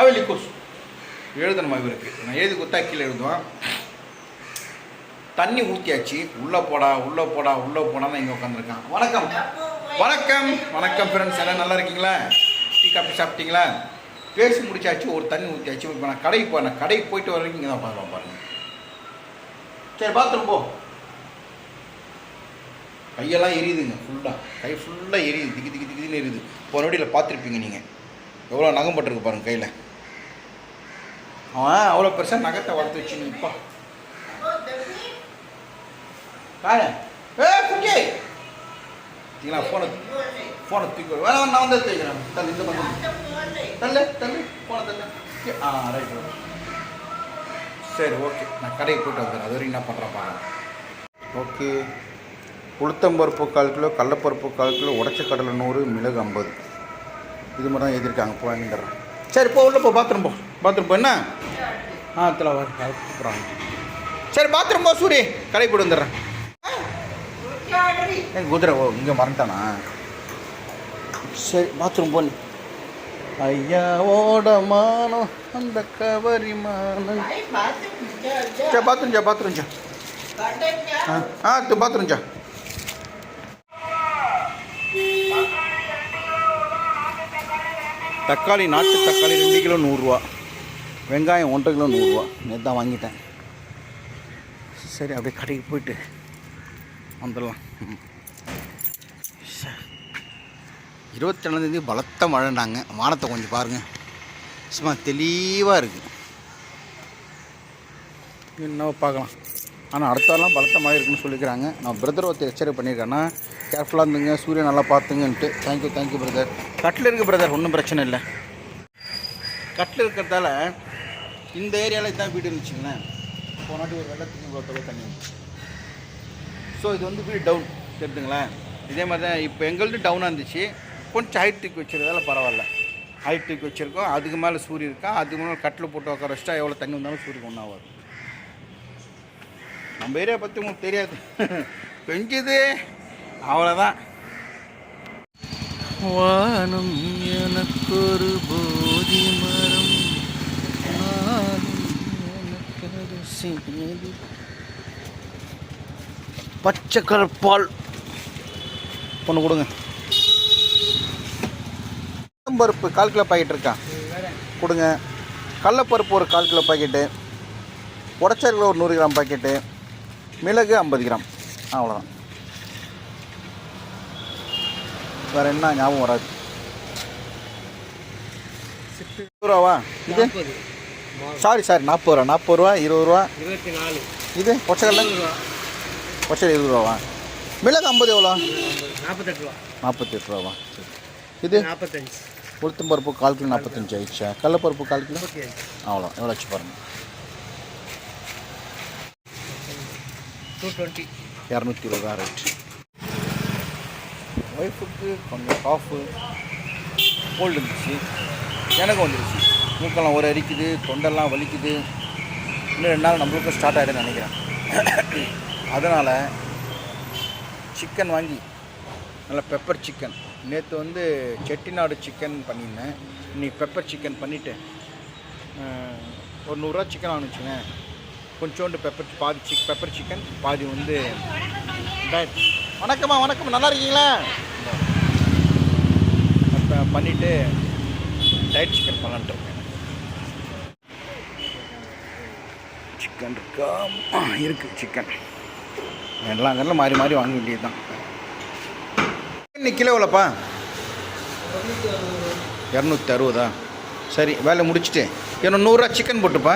அவலி கொசு எழுதணுமா இவருக்கு? நான் எழுதி கொடுத்தா கீழே எழுதுவான். தண்ணி ஊற்றியாச்சு உள்ளே போடா உள்ளே போடா உள்ளே போடான்னு இங்கே உட்காந்துருக்கான் வணக்கம். வணக்கம். வணக்கம் ஃப்ரெண்ட்ஸ் எல்லாம் நல்லா இருக்கீங்களா? டீ காஃபி சாப்பிட்டீங்களா? பேசி முடிச்சாச்சு. ஒரு தண்ணி ஊற்றியாச்சு இப்போ நான் கடைக்கு போனேன் கடைக்கு போயிட்டு வர வரைக்கும் இங்கே தான் பார்க்கலாம் பாருங்க. சரி பாத்ரூம் போ. கையெல்லாம் எரியுதுங்க. ஃபுல்லாக கை ஃபுல்லாக எரியுது. திக்கி திக்கி திக்கின்னு எரியுது. போன வடியில் பார்த்துருப்பீங்க நீங்கள் எவ்வளோ நகம் பட்டிருக்கு பாருங்கள் கையில். அவன் அவ்வளோ பெருசாக நகத்தை வளர்த்து வச்சு நிற்பா காய ஏ குட்டி. தீங்களா ஃபோனை ஃபோனை தூக்கி வேணா நான் வந்து எடுத்து வைக்கிறேன் தள்ளு இந்த பக்கம் தள்ளு தள்ளு. ஃபோனை தள்ளு. ஆ ரைட் சரி ஓகே நான் கடைக்கு போயிட்டு வந்துடுறேன். அது வரைக்கும் என்ன பண்ணுறேன் பாருங்க. ஓகே உளுத்தம்பருப்பு கால் கிலோ கடலப்பருப்பு கால் கிலோ உடச்ச கடலை நூறு மிளகு ஐம்பது. இது மட்டும் தான் எழுதியிருக்காங்க. போ வாங்கிட்டுறேன் சரி போ உள்ள போ பாத்ரூம் போ. பாத்ரூம் போ என்ன? ஆ தலை வர கூப்பிட்றாங்க சரி பாத்ரூம் போ சூரி. கடைக்கு போட்டு வந்துடுறேன். குதிரை ஓ இங்கே மறந்துட்டானா? சரி பாத்ரூம் போ. ஐயா ஓட மானம் அந்த கவரி மானம் சரி பாத்ரூம் ஜா பாத்ரூம் ஜா ஆ பாத்ரூம் ஜா தக்காளி நாட்டு தக்காளி ரெண்டு கிலோ நூறுரூவா. வெங்காயம் ஒன்றரை கிலோ நூறுரூவா நேற்று தான் வாங்கிட்டேன். சரி அப்படியே கடைக்கு போயிட்டு வந்துடலாம். ம். இருபத்தி ரெண்டாந்தேதி பலத்த மழைனாங்க வானத்தை கொஞ்சம் பாருங்கள் சும்மா தெளிவாக இருக்குது என்ன பார்க்கலாம். ஆனால் அடுத்த பலத்த மழை இருக்குன்னு சொல்லிக்கிறாங்க. நான் பிரதர் ஒருத்தர் எச்சரிக்கை பண்ணியிருக்கேன்னா கேர்ஃபுல்லாக இருந்துங்க சூரியன் நல்லா பார்த்துங்கன்ட்டு. தேங்க்யூ தேங்க்யூ பிரதர் கட்டில் இருக்குது பிரதர் ஒன்றும் பிரச்சனை இல்லை. கட்டில் இருக்கிறதால இந்த ஏரியாவில் இதான் வீடு இருந்துச்சுங்களேன் போனாட்டி ஒரு வெள்ளத்துக்கு இவ்வளோ தொகை தண்ணி ஸோ இது வந்து வீடு டவுன் தெரியுதுங்களேன் இதே மாதிரி தான் இப்போ எங்களுது டவுனாக இருந்துச்சு. கொஞ்சம் ஹைட் தூக்கி வச்சிருக்கதால பரவாயில்ல. ஹைட் தூக்கி வச்சுருக்கோம். அதுக்கு மேலே சூரிய இருக்கா? அதுக்கு மேலே கட்டில் போட்டு உட்கார வச்சிட்டா எவ்வளோ தண்ணி வந்தாலும் சூரியன் ஒன்றா வரும் நம்ம ஏரியா பற்றி உங்களுக்கு தெரியாது. பெஞ்சுது அவ்வளோதான் வானம் எனக்கொரு போதி மரம் நானும் செய்தி. பச்சை கலர் பால் ஒன்று கொடுங்க பருப்பு கால் கிலோ பாக்கெட் இருக்கா கொடுங்க கடலப்பருப்பு ஒரு கால் கிலோ பாக்கெட்டு உடச்சரில் ஒரு நூறு கிராம் பாக்கெட்டு மிளகு ஐம்பது கிராம் அவ்வளோதான் வேறு என்ன ஞாபகம் வராது ரூபாவா இது சாரி சாரி நாற்பது ரூபா நாற்பது ரூபா இருபது ரூபா. இருபத்தி நாலு. இது பொச்சக்கடல பொச்சல் இருபது ரூபாவா மிளகு ஐம்பது எவ்வளோ? நாற்பத்தெட்டு ரூபா. நாற்பத்தெட்டு ரூபாவா சரி. இது? நாற்பத்தஞ்சு. உளுத்தம் பருப்பு கால் கிலோ நாற்பத்தஞ்சு ஆயிடுச்சா? கடலப்பருப்பு கால் கிலோ? அவ்வளோ எவ்வளோ வச்சு பாருங்கள் டூ டுவெண்ட்டி இரநூத்தி இருபது தான் ரேட் ஒய்ஃபுக்கு கொஞ்சம் காஃபு கோல்டு இருந்துச்சு. எனக்கு வந்துருச்சு. மூக்கெல்லாம் ஒரு அரிக்குது தொண்டெல்லாம் வலிக்குது. இன்னும் ரெண்டு நாள் நம்மளுக்கும் ஸ்டார்ட் ஆகிடுன்னு நினைக்கிறேன். அதனால் சிக்கன் வாங்கி நல்ல பெப்பர் சிக்கன் நேற்று வந்து செட்டிநாடு சிக்கன் பண்ணியிருந்தேன். இன்னைக்கு பெப்பர் சிக்கன் பண்ணிவிட்டு ஒரு நூறுரூவா சிக்கன் ஆணுச்சுங்க கொஞ்சோண்டு பெப்பர் பாதி சிக் பெப்பர் சிக்கன் பாதி வந்து டயட் வணக்கம்மா வணக்கம். நல்லா இருக்கீங்களா? பண்ணிவிட்டு டயட் சிக்கன் பண்ணலான்ட்டு இருக்கேன். சிக்கன் இருக்கா இருக்குது சிக்கன் எல்லா கடையில் மாறி மாறி வாங்க வேண்டியது தான் இன்னைக்கு கிலோ எவ்வளோப்பா இரநூத்தி அறுபதா சரி வேலை முடிச்சுட்டு. இன்னும் நூறுரூவா சிக்கன் போட்டுப்பா.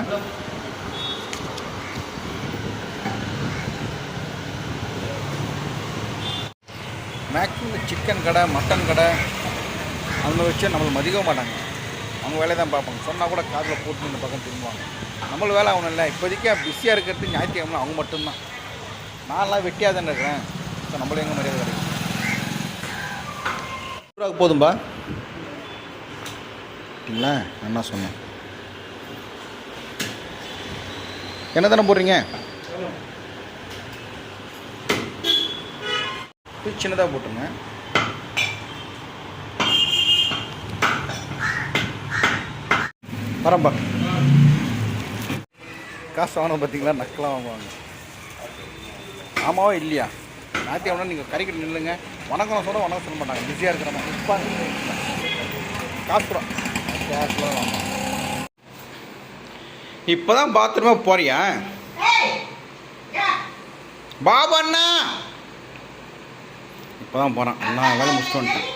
மேக்ஸிமம் சிக்கன் கடை மட்டன் கடை அந்த வச்சு நம்மளை மதிக்க மாட்டாங்க. அவங்க வேலையை தான் பார்ப்பாங்க. சொன்னால் கூட காதில் போட்டு இந்த பக்கம் திரும்புவாங்க. நம்மள வேலை அவனும் இல்லை. இப்போதைக்கு பிஸியாக இருக்கிறது ஞாயிற்றுக்கிழமை அவங்க மட்டும்தான். நான்லாம் வெட்டியாக தானே இருக்கிறேன் ஸோ நம்மளும் எங்கே மரியாதை கிடைக்கும்? நூறுரூவாக்கு போதும்பா. சரிங்களா என்ன சொன்னேன்? என்ன தானே போடுறீங்க சின்னதாக போட்டுருங்க. வரம்பா. காசு வாங்கினோம் பார்த்தீங்களா நக்கெலாம் வாங்குவாங்க. ஆமாவோ இல்லையா? ஞாயிற்றுக்கிழமை நீங்கள் கறிக்கிட்டு நில்லுங்க. வணக்கம் சொல்ல வணக்கம் சொல்ல மாட்டாங்க. பிஸியாக இருக்கிற இப்போ காசு கூட. வாங்க. இப்போ தான் பாத்ரூமே போறியா? பாபு அண்ணா! இப்போ தான் போகிறேன் நான் வேலை முடிச்சுட்டு வந்துட்டேன்.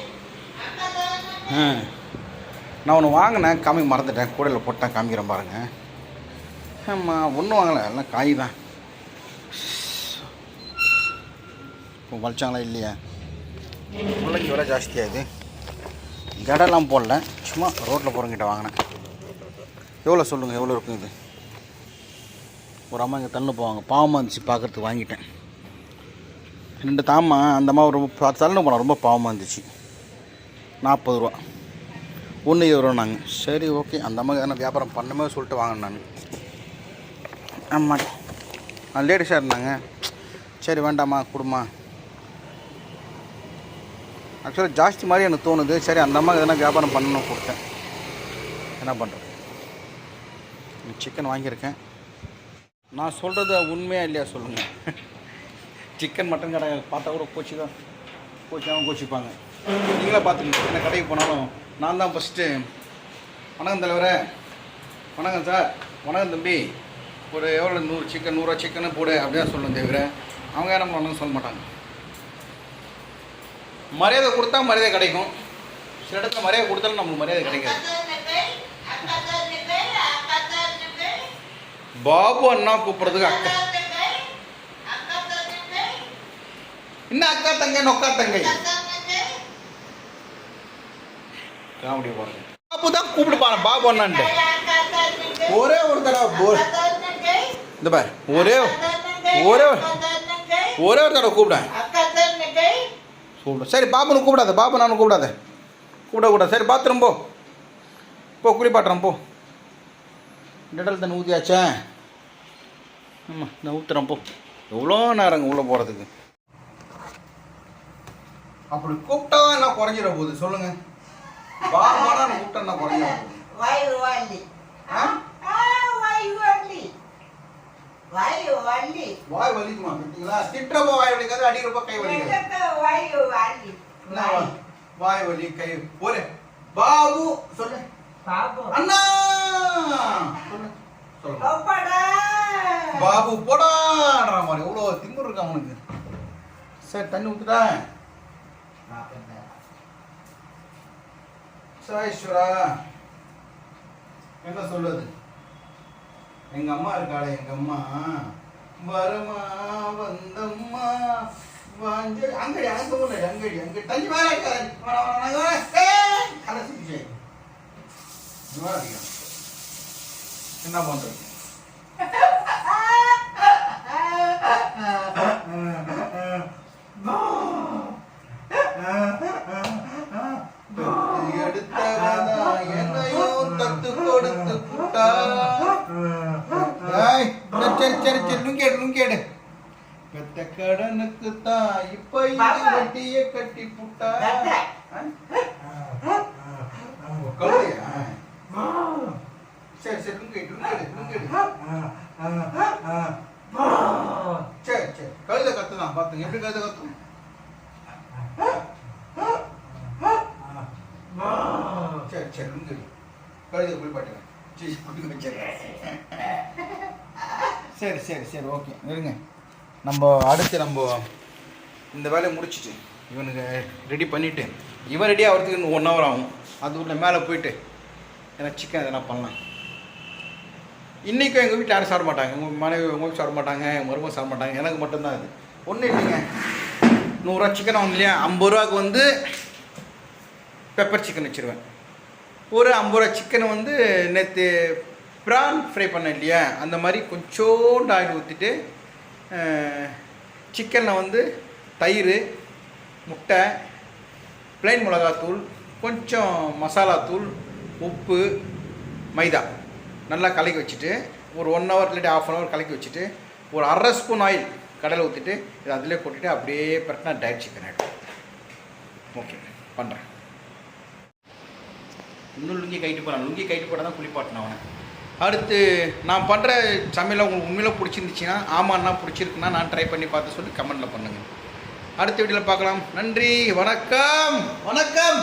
ஆ. நான் ஒன்று வாங்கினேன் காமிக்க மறந்துட்டேன். கூடையில் போட்டேன் காமிக்கிறேன் பாருங்கள் ஆமாம் ஒன்றும் வாங்கலை. எல்லாம் காய் தான். இப்போ வலிச்சாங்களா இல்லையா? முள்ளங்கி விலை ஜாஸ்தியாகுது. கடலாம் போடல. சும்மா ரோட்டில் போகிறவங்கிட்ட வாங்கினேன். எவ்வளோ சொல்லுங்கள் எவ்வளோ இருக்கும் இது? ஒரு அம்மா இங்கே தள்ளு போவாங்க. பாவமாக இருந்துச்சு பார்க்குறதுக்கு வாங்கிட்டேன். ரெண்டு தாமா அந்த அம்மா ரொம்ப தள்ளு போனால் ரொம்ப பாவமாக இருந்துச்சு. நாற்பது ரூபா. ஒன்று இருபது நாங்கள் சரி ஓகே. அந்த அம்மா எதனா வியாபாரம் பண்ணுமே சொல்லிட்டு வாங்கினேன் நான். ஆமாம் லேடிஸாக இருந்தாங்க? சரி வேண்டாம்மா கொடுமா ஆக்சுவலாக ஜாஸ்தி மாதிரி எனக்கு தோணுது. சரி அந்த அம்மா எதனா வியாபாரம் பண்ணணும் கொடுத்தேன். என்ன பண்ணுறது சிக்கன் வாங்கியிருக்கேன். நான் சொல்கிறது உண்மையாக இல்லையா சொல்லுங்கள் சிக்கன் மட்டன் கடை பார்த்தா கூட கோச்சி தான் கோச்சிக்காமல் கோச்சிப்பாங்க. நீங்களே பார்த்துக்கணும் என்ன கடைக்கு போனாலும் நான் தான் ஃபஸ்ட்டு வணக்கம் தலைவரே. வணக்கம் சார் வணக்கம் தம்பி. ஒரு எவ்வளோ நூறு சிக்கன் நூறுரூவா சிக்கனு போடு அப்படிதான் சொல்லணும் தவிர அவங்க நம்ம ஒன்றும் சொல்ல மாட்டாங்க. மரியாதை கொடுத்தா மரியாதை கிடைக்கும். சில இடத்துல மரியாதை கொடுத்தாலும் நம்மளுக்கு மரியாதை கிடைக்காது. பாபு அண்ணா கூப்பிட்றதுக்கு அக்கா. என்ன அக்கா தங்க நொக்கா தங்கை? காமெடி பாருங்க. பாபு தான் கூப்பிடுப்பாங்க. பாபு அண்ணான்ட்டு. ஒரே ஒரு தடவை போ இந்த பாரு ஒரே ஒரே ஒரே ஒரு தடவை கூப்பிடேன் கூப்பிடும் சரி பாபுன்னு கூப்பிடாத. பாபு நானும் கூப்பிடாத. கூப்பிடக்கூடாது சரி பாத்ரூம் போ. போ குளிப்பாட்டுறேன் போ. டெட்டல் தண்ணி ஊற்றியாச்சே ஆமாம் நான் ஊற்றுறேன் போ. எவ்வளோ நேரங்க உள்ளே போகிறதுக்கு அப்படி கூப்பிட்டா என்ன குறைஞ்சிட போகுது. சொல்லுங்க. பாபானா நான் கூப்பிட்டா என்ன குறைஞ்சிட போகுது வாயு வலி ஆ? வாயு வலி வாயு வலி வாய் வலிக்குமா பார்த்தீங்களா திட்டுறப்போ வாய் வலிக்காது அடிக்கிறப்போ கை வலிக்காது. வாயு வலி என்ன வா- வாய் வலி கை ஒரு பாபு சொல்லு. பாபு. அண்ணா! சொல்லு. சொல்லு அப்படா பாபு போடான்ற மாதிரி. எவ்வளோ திமிரு இருக்கு அவனுக்கு? சரி தண்ணி ஊத்துட்டா சாயஸ்வரா என்ன சொல்லுது எங்க அம்மா இருக்காளே எங்க அம்மா. வரமா வந்தம்மா வாஞ்ச. அங்கடி அங்க ஒண்ணு அங்கடி அங்க. தஞ்சி மேல என்ன வர, கட்டி புட்டா. கழுதையா சரி சரி லுங்கேடு லுங்கேடு லுங்கேடு. சரி சரி. கழுதை கத்துதான் பாத்துங்க எப்படி கழுதை கத்தும்? சரி சரி லுங்கேடு. கழுதை போய் பாட்டுங்க. சரி குட்டி சரி சரி சரி ஓகே. இருங்க. நம்ம அடுத்து நம்ம இந்த வேலையை முடிச்சிட்டு இவனுக்கு ரெடி பண்ணிவிட்டு இவன் ரெடி ஆகிறதுக்கு இன்னும் ஒன் ஹவர் ஆகும். அது உள்ள மேலே போயிட்டு எனக்கு சிக்கன் எதனா பண்ணலாம். இன்றைக்கும் எங்கள் வீட்டில் யாரும் சாப்பிட மாட்டாங்க உங்கள் மனைவி உங்கள் வீட்டு சாப்பிட மாட்டாங்க எங்கள் மருமகம் சாப்பிட மாட்டாங்க எனக்கு மட்டும்தான் அது. ஒன்றும் இல்லைங்க. நூறுரூவா சிக்கன் வாங்க இல்லையா? ஐம்பது ரூபாய்க்கு வந்து பெப்பர் சிக்கன் வச்சுருவேன். ஒரு ஐம்பது ரூபா சிக்கனை வந்து நேற்று ப்ரான் ஃப்ரை பண்ணேன் இல்லையா? அந்த மாதிரி கொஞ்சோண்டு ஆயில் ஊற்றிட்டு சிக்கனில் வந்து தயிர் முட்டை ப்ளைன் மிளகாத்தூள் கொஞ்சம் மசாலாத்தூள் உப்பு மைதா. நல்லா கலக்கி வச்சுட்டு ஒரு ஒன் ஹவர் இல்லாட்டி ஆஃப் அன் ஹவர் கலக்கி வச்சுட்டு ஒரு அரை ஸ்பூன் ஆயில் கடலை ஊற்றிட்டு இதை அதிலே கொட்டிட்டு அப்படியே பரட்டினா டயட் சிக்கன் ஆகிடும் ஓகே பண்ணுறேன் இன்னும் லுங்கி கைட்டு போகிறான் லுங்கி கைட்டு போட தான் குளிப்பாட்டினேன் அவனை. அடுத்து நான் பண்ணுற சமையல் உங்களுக்கு உண்மையில பிடிச்சிருந்துச்சின்னா ஆமாண்ணா பிடிச்சிருக்குன்னா நான் ட்ரை பண்ணி பார்த்து சொல்லி கமெண்ட்டில் பண்ணுங்கள் அடுத்த வீடியோவில் பார்க்கலாம். நன்றி வணக்கம். வணக்கம்.